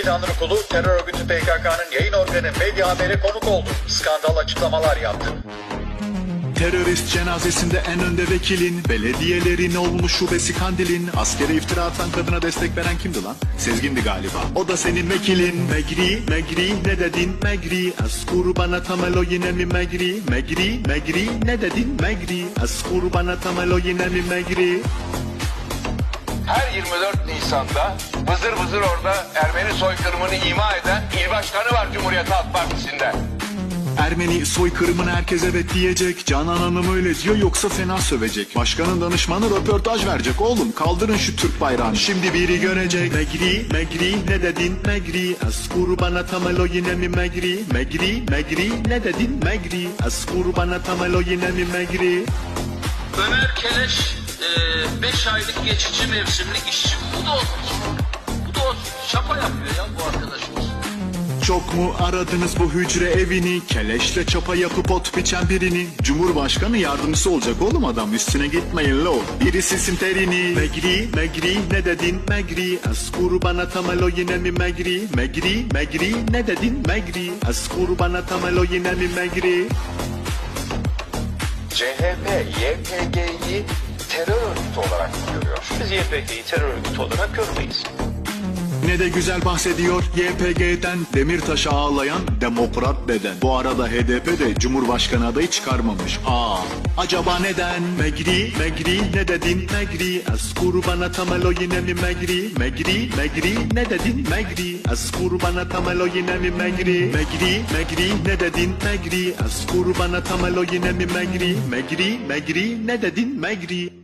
Tekin Anrukulu, terör örgütü PKK'nın yayın organı Medya Haber'e konuk oldu. Skandal açıklamalar yaptı. Terörist cenazesinde en önde vekilin Belediyelerin olmuş şubesi kandilin Askere iftira atan kadına destek veren kimdi lan? Sezgindi galiba O da senin vekilin Megri, Megri ne dedin Megri Az kurbana tamelo yine mi Megri Megri, Megri ne dedin Megri Az kurbana tamelo yine mi Megri Her 24 Nisan'da vızır vızır orada Ermeni soykırımını ima eden il başkanı var Cumhuriyet Halk Partisi'nde. Ermeni soykırımını herkes evet diyecek. Canan Hanım öyle diyor yoksa fena sövecek. Başkanın danışmanı röportaj verecek. Oğlum kaldırın şu Türk bayrağını. Şimdi biri görecek. Megri, Megri ne dedin? Megri Az kurbana tamelo yine mi Megri? Megri, Megri ne dedin? Megri Az kurbana tamelo yine mi Megri? Ömer Keleş 5 aylık geçici mevsimlik işçi. Bu da olsun. Çok mu aradınız bu hücre evini? Keleşle çapa yapıp ot biçen birini. Cumhurbaşkanı yardımcısı olacak oğlum adam. Üstüne gitmeyin lo. Biri silsin terini. Megri, Megri ne dedin? Megri. Az kurbana tamelo yine mi Megri? Megri, Megri ne dedin? Megri. Az kurbana tamelo yine mi Megri? CHP, YPG'yi terör örgütü olarak görüyor. Biz YPG'yi terör örgütü olarak görmeyiz. Ne de güzel bahsediyor YPG'den Demirtaş'a ağlayan demokrat deden Bu arada HDP de Cumhurbaşkanı adayı çıkarmamış. Aa, acaba neden? Megri, Megri ne dedin? Megri Az kurbana tamelo yine mi Megri? Megri, Megri ne dedin? Megri Az kurbana tamelo yine mi Megri? Megri, Megri ne dedin? Megri Az kurbana tamelo yine mi Megri? Megri, Megri ne dedin? Megri